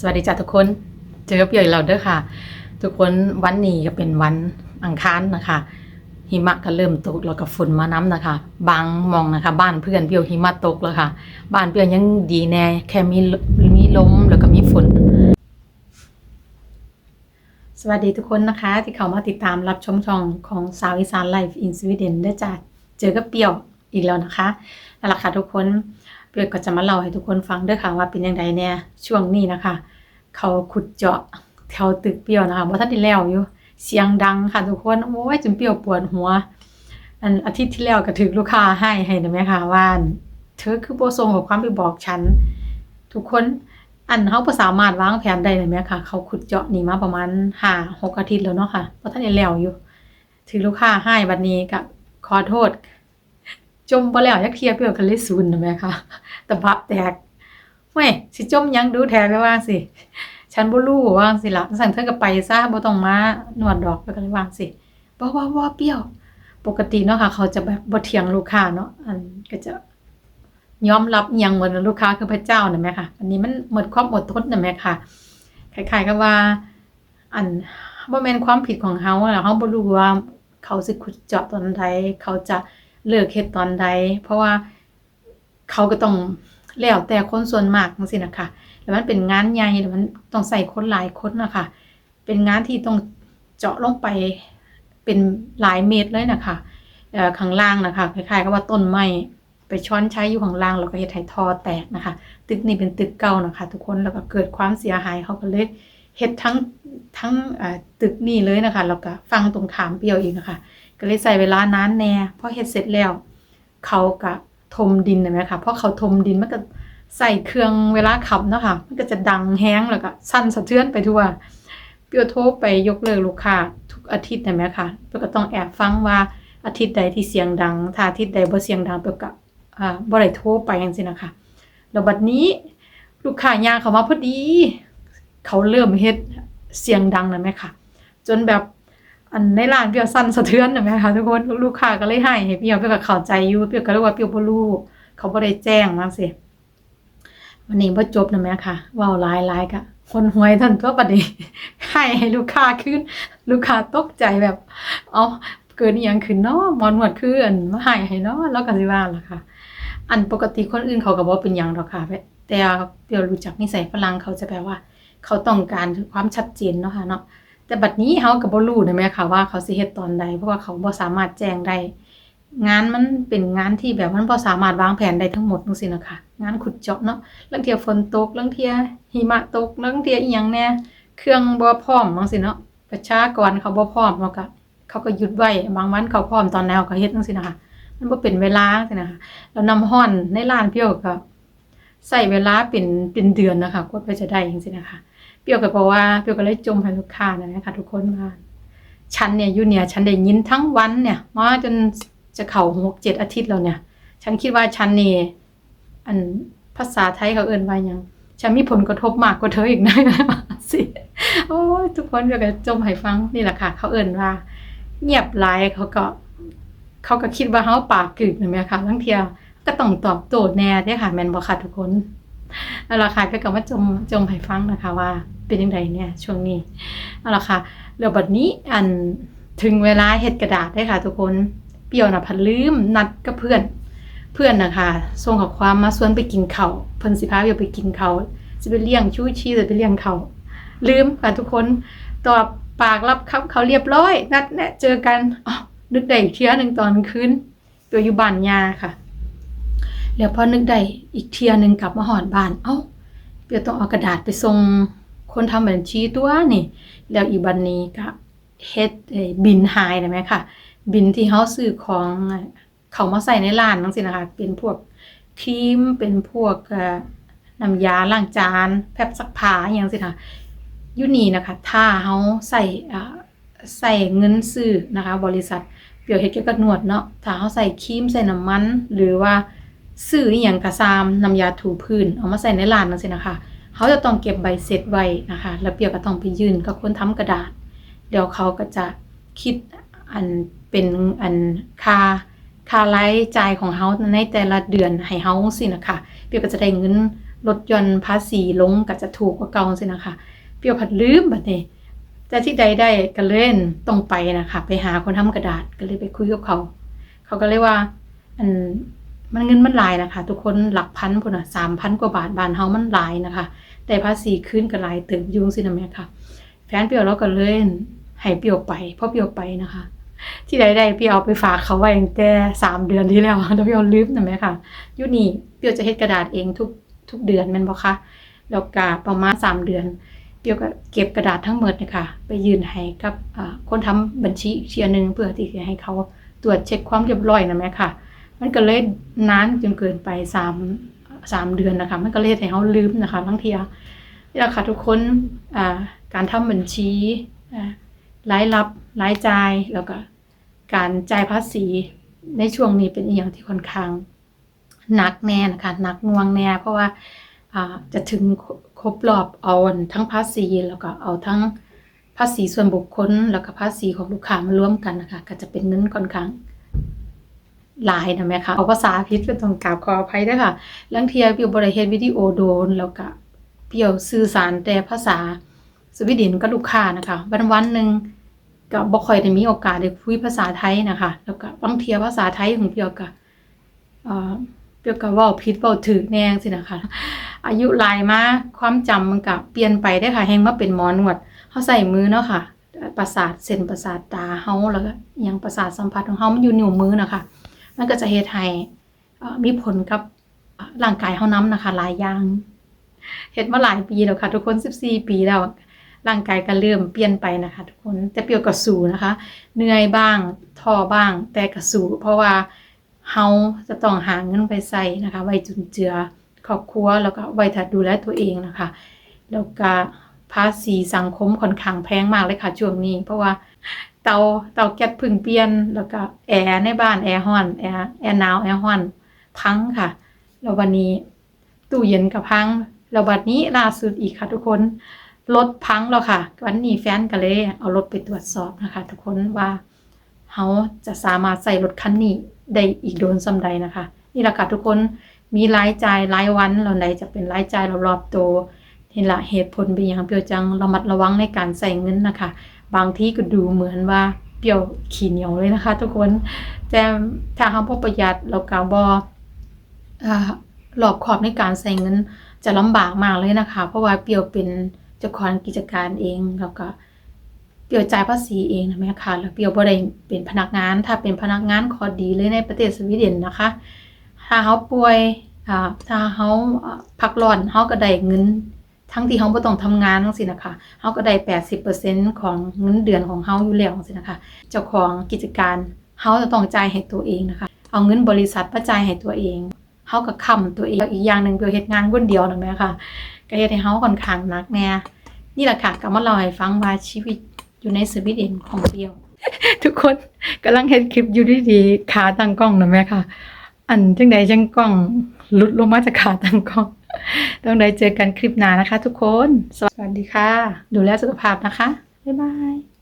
สวัสดีจ้าทุกคน เจอกับเปียวอีกแล้วเด้อค่ะ ทุกคนวันนี้ก็เป็นวันอังคารนะคะ หิมะก็เริ่มตกแล้วก็ฝนมาน้ำนะคะ บางมองนะคะ บ้านเพื่อนเปียวหิมะตกแล้วค่ะ บ้านเปียวยังดีแน่แค่มีมีลมแล้วก็มีฝน สวัสดีทุกคนนะคะ ที่เข้ามาติดตามรับชมช่องของสาวอีสานไลฟ์อินสวีเดนได้อจ้าเจอกับเปียวอีกแล้วนะคะนั่นแหละค่ะทุกคน เปียวก็จะมาเล่าให้ทุกคนฟังด้วยค่ะว่าเป็นยังไงเนี่ยช่วงนี้นะคะ เขาขุดเจาะแถวตึกเปียวนะคะว่าท่านได้แล้วอยู่เสียงดังค่ะทุกคนโอ้ยจนเปียวปวดหัว อันอาทิตย์ที่แล้วก็ถึงลูกค้าให้ให้ได้ไหมคะว่าเธอคือโบทรงกับความไปบอกฉัน ทุกคนอันเขาสามารถวางแผนได้เลยไหมคะเขาขุดเจาะนี่มาประมาณห้าหกอาทิตย์แล้วเนาะค่ะว่าะท่านได้แล้วอยู่ถึงลูกค้าให้บัดนี้ก็ขอโทษ จมบ่แล้วยักเทียเปียวกันเลยศูนย์นะแม่ค่ะตะบะแตกเว้ยสิจมยังดูแท้ไปว่างสิ ฉันบ่รู้ว่างสิละสั่งเธอก็ไปซะบ่ต้องมาหนวดดอกไปกันเลยว่างสิบ่บ่บ่เปรี้ยว ปกติเนาะค่ะ เขาจะแบบบ่เถียงลูกค้าเนาะอันก็จะยอมรับยังเหมือนลูกค้าคือพระเจ้าน่ะแม่ค่ะ อันนี้มันหมดความอดทนน่ะแม่ค่ะคล้ายๆกับว่า อันบ่แม่นความผิดของเฮาแล้วเฮาบ่รู้ว่าเขาสิขุดเจาะตอนใดเขาจะ เลิกเฮ็ดตอนใด เพราะว่าเขาก็ต้องแล้วแต่คนส่วนมากจังซี่นะคะแล้วมันเป็นงานใหญ่แล้วมันต้องใส่คนหลายคนนะคะเป็นงานที่ต้องเจาะลงไปเป็นหลายเมตรเลยนะคะเอ่อข้างล่างนะคะคล้ายๆกับว่าต้นไม้ไปช้อนใช้อยู่ข้างล่างแล้วก็เฮ็ดให้ทอแตกนะคะ ตึกนี้เป็นตึกเก่านะคะ ทุกคนแล้วก็เกิดความเสียหายเขาก็เลยเฮ็ดทั้งทั้งตึกนี้เลยนะคะแล้วก็ฟังตรงขามเปียวอีกนะคะ ก็เลยใส่เวลานานแน่พอเฮ็ดเสร็จแล้ว เขาก็ถมดินเห็นไหมคะเพราะเขาถมดินมันก็ใส่เครื่องเวลาขับเนาะค่ะมันก็จะดังแห้งแล้วก็สั่นสะเทือนไปทั่วเปียวโทรไปยกเลิกลูกค้าทุกอาทิตย์เห็นไหมคะเปียวก็ต้องแอบฟังว่าอาทิตย์ใดที่เสียงดังถ้าอาทิตย์ใดบ่เสียงดังเปียวก็อ่าบ่ได้โทรไปจังซี่นะคะแล้วบัดนี้ลูกค้ายางเขามาพอดี เขาเริ่มเฮ็ดเสียงดังนะแม่ค่ะ จนแบบ อันในร้านเปียวสั่นสะเทือนนะแม่ค่ะทุกคนลูกค้าก็เลยให้ให้เปียวเปียวก็เข้าใจอยู่เปียวก็เลยว่าเปียวบ่รู้เขาบ่ได้แจ้งมาสิวันนี้บ่จบนะแม่ค่ะว้าหลายๆกะคนหวยท่านตัวบัดนี้ให้ให้ลูกค้าขึ้น ลูกค้าตกใจแบบ เอาเกิดอหยังขึ้นเนาะมอนวดคืออันมาให้ให้เนาะแล้วก็สิว่าล่ะค่ะ อันปกติคนอื่นเขาก็บ่เป็นหยังดอกค่ะแต่เดี๋ยวรู้จักนิสัยฝรั่งเขาจะแบบว่า เขาต้องการความชัดเจนเนาะค่ะเนาะ แต่บัดนี้เฮาก็บ่รู้นะแม่ค่ะว่าเขาสิเฮ็ดตอนใดเพราะว่าเขาบ่สามารถแจ้งได้งานมันเป็นงานที่แบบมันบ่สามารถวางแผนได้ทั้งหมดจังซี่นะคะงานขุดเจาะเนาะลางเที่ยฝนตกลางเที่ยหิมะตกลางเที่ยอีหยังแน่เครื่องบ่พร้อมจังซี่เนาะประชากรเขาบ่พร้อมแล้วก็เขาก็หยุดไว้บางวันเขาพร้อมตอนไหนเขาก็เฮ็ดจังซี่นะคะมันบ่เป็นเวลาจังซี่นะคะแล้วน้ำร้อนในร้านเปรี้ยวก็ ใช้เวลาเป็นเป็นเดือนนะคะกว่าจะได้จังซี่นะคะ เปรี้ยวก็บอกว่าเปรี้ยวก็เลยจมให้ลูกค้านั่นะคะทุกคนว่าฉันเนี่ยอยู่เนี่ยฉันได้ยินทั้งวันเนี่ยมาจนจะเข่าหกเจ็ดอาทิตย์แล้วเนี่ย ฉันคิดว่าฉันนี่อันภาษาไทยเขาเอิ้นว่ายังฉันมีผลกระทบมากกว่าเธออีกนะสิโอ้ทุกคนเดี๋ยวก็จมให้ฟังนี่แหละค่ะ เขาเอิ้นว่า เงียบหลายเขาก็ เขาก็คิดว่าเฮาปากกึกนะแม่ค่ะบางเทีย ก็ต้องตอบโต้แน่เด้ค่ะ แมนบ่ค่ะทุกคนนั่นล่ะค่ะก็ก็มาจมจมให้ฟังนะคะว่าเป็นจังไดเนี่ยช่วงนี้นั่นล่ะค่ะแล้วบัดนี้อันถึงเวลาเฮ็ดกระดาษได้ค่ะ ทุกคนเปรี้ยวนะพันลืมนัดกับเพื่อนเพื่อนนะคะส่งข้อความมาชวนไปกินเข้าเพิ่นสิพาเปียวไปกินเข้าวสิไปเลี้ยงชูชีสิไปเลี้ยงเขาลืมค่ะทุกคนตอบปากรับคำเขาเรียบร้อย นัดแนะเจอกันอ๋อนึกได้อีกเที่ยหนึ่งตอนคืนเปรี้ยวอยู่บ้านยาค่ะ แล้วพอนึกได้อีกเที่ยหนึงกลับมาหอดบ้าน เอ้าเปียวต้องเอากระดาษไปส่งคนทำบัญชีตัวนี่ แล้วอีกบันนี้ก็เฮ็ดบินหายได้ไหมค่ะ บินที่เฮาซื้อของเขามาใส่ในร้านจังซี่นะคะ เป็นพวกครีม เป็นพวกน้ำยาล้างจาน แพบซักผ้าอย่างซี่ค่ะยูนี่นะคะ ถ้าเฮาใส่ใส่เงินซื้อนะคะ บริษัท เปียวเฮ็ดเกี่ยวกับนวดเนาะ ถ้าเฮาใส่ครีมใส่น้ำมัน หรือว่า ซื้ออีหยังก็ตามน้ำยาถูพื้น เอามาใส่ในร้านจังซี่นะคะเขาจะต้องเก็บใบเสร็จไว้นะคะ แล้วเปียวก็ต้องไปยื่นกับคนทำกระดาษ เดี๋ยวเขาก็จะคิดอันเป็นอันค่าค่ารายจ่ายของเฮาในแต่ละเดือนให้เฮาสินะคะเปียวก็จะได้เงินลดหย่อนภาษีลงก็จะถูกกว่าเก่าสินะคะเปรียวผัดลืมบัดนี้แต่ที่ใดได้ก็เล่นต้องไปนะคะ ไปหาคนทำกระดาษก็เลยไปคุยกับเขา เขาก็เลยว่าอัน มันเงินมันหลายนะคะ ทุกคนหลักพันพุ่นอะสามพันกว่าบาทบานเฮามันหลายนะคะ แต่ภาษีขึ้นก็หลายเติมอยุ่งสินะแม่ค่ะ แฟนเปียวเราก็เล่นให้เปียวไปเพราะเปียวไปนะคะ ที่ใดได้เปียวเอาไปฝากเขาไว้ตั้งแต่สามเดือนที่แล้วแล้วเปียวลืมนะแม่ค่ะยุนี่เปียวจะเฮ็ดกระดาษเองทุกทุกเดือนแม่นบ่คะแล้วก็ประมาณสามเดือนเปียวก็เก็บกระดาษทั้งหมดเนี่ยค่ะไปยืนให้กับคนทำบัญชีเชียร์หนึ่งเพื่อที่จะให้เขาตรวจเช็คความเรียบร้อยนะแม่ค่ะ มันก็เลยนานจนเกินไปสามสามเดือนนะคะ มันก็เลยให้เขาลืมนะคะบางทีนี่แหละค่ะทุกคนอ่าการทำบัญชีอ่ารายรับรายจ่ายแล้วก็การจ่ายภาษีในช่วงนี้เป็นอีกอย่างที่ค่อนข้างหนักแน่นะคะหนักน่วงแน่เพราะว่าอ่าจะถึงครบรอบเอาทั้งภาษีแล้วก็เอาทั้งภาษีส่วนบุคคล แล้วก็ภาษีของลูกค้ามารวมกันนะคะก็จะเป็นเงินค่อนข้าง หลายนะแม่คะเอาภาษาพิษก็นต้องกราบขออภัยด้วยค่ะลังเทียเปียวบริเฮ็ดวิดีโอโดนแล้วก็เปียวสื่อสารแต่ภาษาสวีเดนกับลูกค้านะคะวันวันหนึ่งก็บ่ค่อยได้มีโอกาสได้คุยภาษาไทยนะคะ แล้วก็บางเทียภาษาไทยของเปียวก็เปียวก็ว้าผิดเว้าถูกแนงซี่นะคะ อายุลายมาความจำมันก็เปลี่ยนไปได้ค่ะแฮงมาเป็นหมอนวดเฮาใส่มือเนาะค่ะประสาทเส้นประสาทตาเฮาแล้วก็ยังประสาทสัมผัสของเฮามันอยู่นิ้วมือนะคะ มันก็จะเฮ็ดให้มีผลกับร่างกายเฮานํนะคะ หลายอย่างเฮ็ดมาหลายปีแล้วค่ะ ทุกคน 14 ปีแล้วร่างกายก็เริ่มเปลี่ยนไปนะคะ ทุกคนแต่เปรียวก็สู้นะคะ เหนื่อยบ้างท้อบ้าง แต่ก็สู้เพราะว่าเฮาจะต้องหาเงินไปใช้นะคะไว้จุนเจือครอบครัวแล้วก็ไว้ถ้าดูแลตัวเองนะคะ แล้วก็ภาษีสังคมค่อนข้างแพงมากเลยค่ะช่วงนี้ เพราะว่า เตาเตาแก๊สพึ่งเปลี่ยน แล้วก็แอร์ในบ้านแอร์ร้อนแอร์แอร์หนาวแอร์ร้อนพังค่ะแล้ววันนี้ตู้เย็นก็พังแล้วบัดนี้ล่าสุดอีกค่ะทุกคนรถพังแล้วค่ะ วันนี้แฟนก็เลย เอารถไปตรวจสอบนะคะ ทุกคนว่าเฮาจะสามารถใส่รถคันนี้ได้อีกโดนสำใดนะคะ นี่แหละค่ะทุกคนมีรายจ่ายรายวันแล้วไหนจะเป็นรายจ่ายรอบๆตัวนี่ละเหตุผลเป็นอย่างเปียวจังระมัดระวังในการใส่เงินนะคะ บางที่ก็ดูเหมือนว่าเปรี้ยวขี้เหนียวเลยนะคะ ทุกคนแต่ถ้าเขาบ่ประหยัดแล้วก็บอ่ารอบคอบในการใส่เงินจะลำบากมากเลยนะคะ เพราะว่าเปรียวเป็นเจ้าของกิจการเองแล้วก็เปรียวจ่ายภาษีเองนะแม่ค่ะแล้วเปรียวบ่ได้เป็นพนักงาน ถ้าเป็นพนักงานขอดีเลยในประเทศสวีเดนนะคะ ถ้าเขาป่วยถ้าเขาอ่าพักร้อนเขาก็ได้เงิน ทั้งที่เขาบ่ต้องทำงานทั้งสินะคะเขาก็ได้แปดสิบเปอร์เซ็นของเงินเดือนของเขาอยู่แล้วสินะคะ เจ้าของกิจการเขาจะต้องจ่ายให้ตัวเองนะคะ เอาเงินบริษัทมาจ่ายให้ตัวเองเขาก็ค้ำตัวเองอีกอย่างหนึ่งเปียวเฮ็ดงานคนเดียวนะแม่ค่ะก็เฮ็ดให้เขาค่อนข้างหนักแน่นี่แหละค่ะก็มาเล่าให้ฟังว่าชีวิตอยู่ในสวีเดนของเปียวทุกคนกำลังเฮ็ดคลิปอยู่ดีๆขาตั้งกล้องนะแม่ค่ะ อันจังใดจังกล้องหลุดลงมาจากขาตั้งกล้องต้องได้เจอกันคลิปหน้านะคะทุกคน สวัสดีค่ะ ดูแลสุขภาพนะคะ บ๊ายบาย